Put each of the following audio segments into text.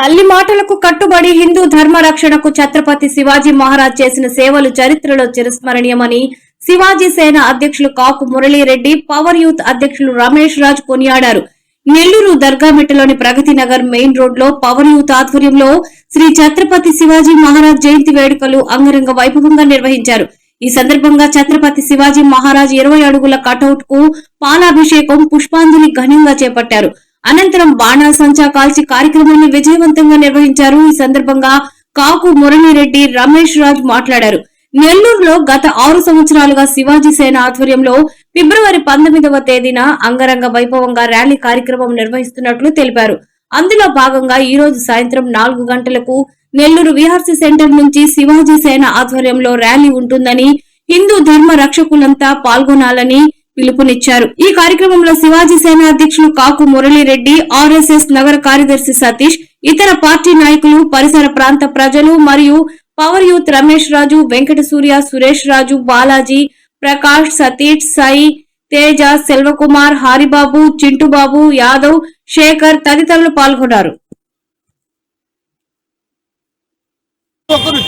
తల్లి మాటలకు కట్టుబడి హిందూ ధర్మ రక్షణకు ఛత్రపతి శివాజీ మహారాజ్ చేసిన సేవలు చరిత్రలో చిరస్మరణీయమని శివాజీ సేన అధ్యక్షులు కాపు మురళీరెడ్డి పవర్ యూత్ అధ్యక్షులు రమేష్ రాజ్ కొనియాడారు. నెల్లూరు దర్గామిట్టలోని ప్రగతి నగర్ మెయిన్ రోడ్లో పవర్ యూత్ ఆధ్వర్యంలో శ్రీ ఛత్రపతి శివాజీ మహారాజ్ జయంతి వేడుకలు అంగరంగ వైభవంగా నిర్వహించారు. ఈ సందర్భంగా ఛత్రపతి శివాజీ మహారాజ్ ఇరవై అడుగుల కటౌట్కు పాలాభిషేకం పుష్పాంజలి ఘనంగా చేపట్టారు. అనంతరం బాణాసంచా కాల్చి కార్యక్రమాన్ని విజయవంతంగా నిర్వహించారు. ఈ సందర్భంగా కాకు మురళీరెడ్డి రమేష్ రాజ్ మాట్లాడారు. నెల్లూరులో గత ఆరు సంవత్సరాలుగా శివాజీ సేన ఆధ్వర్యంలో ఫిబ్రవరి పంతొమ్మిదవ తేదీన అంగరంగ వైభవంగా ర్యాలీ కార్యక్రమం నిర్వహిస్తున్నట్లు తెలిపారు. అందులో భాగంగా ఈ రోజు సాయంత్రం నాలుగు గంటలకు నెల్లూరు విఆర్సీ సెంటర్ నుంచి శివాజీ సేన ఆధ్వర్యంలో ర్యాలీ ఉంటుందని హిందూ ధర్మ రక్షకులంతా పాల్గొనాలని పిలుపునిచ్చారు. ఈ కార్యక్రమంలో శివాజీ సేన అధ్యక్షులు కాకు మురళీరెడ్డి ఆర్ఎస్ఎస్ నగర కార్యదర్శి సతీష్ ఇతర పార్టీ నాయకులు పరిసర ప్రాంత ప్రజలు మరియు పవర్ యూత్ రమేష్ రాజు వెంకట సూర్య సురేష్ రాజు బాలాజీ ప్రకాష్ సతీష్ సాయి తేజ సెల్వకుమార్ హరిబాబు చింటుబాబు యాదవ్ శేఖర్ తదితరులు పాల్గొన్నారు.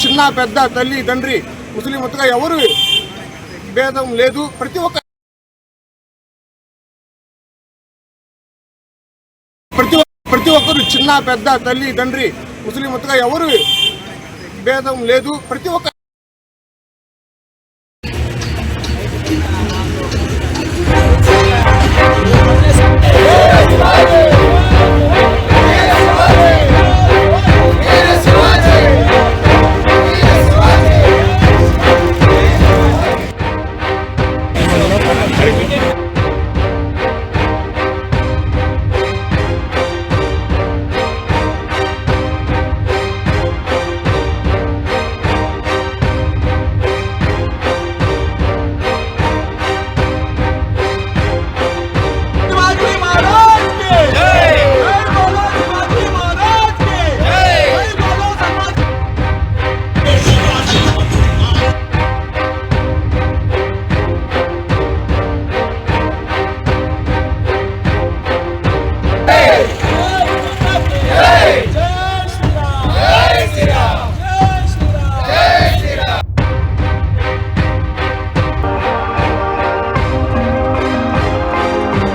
చిన్న పెద్ద తల్లి తండ్రి ముస్లిం ఎవరు భేదం లేదు. ప్రతి ఒక్క ప్రతి ప్రతి ఒక్కరు చిన్న పెద్ద తల్లి తండ్రి ముస్లిం ఎవరు భేదం లేదు. ప్రతి ఒక్క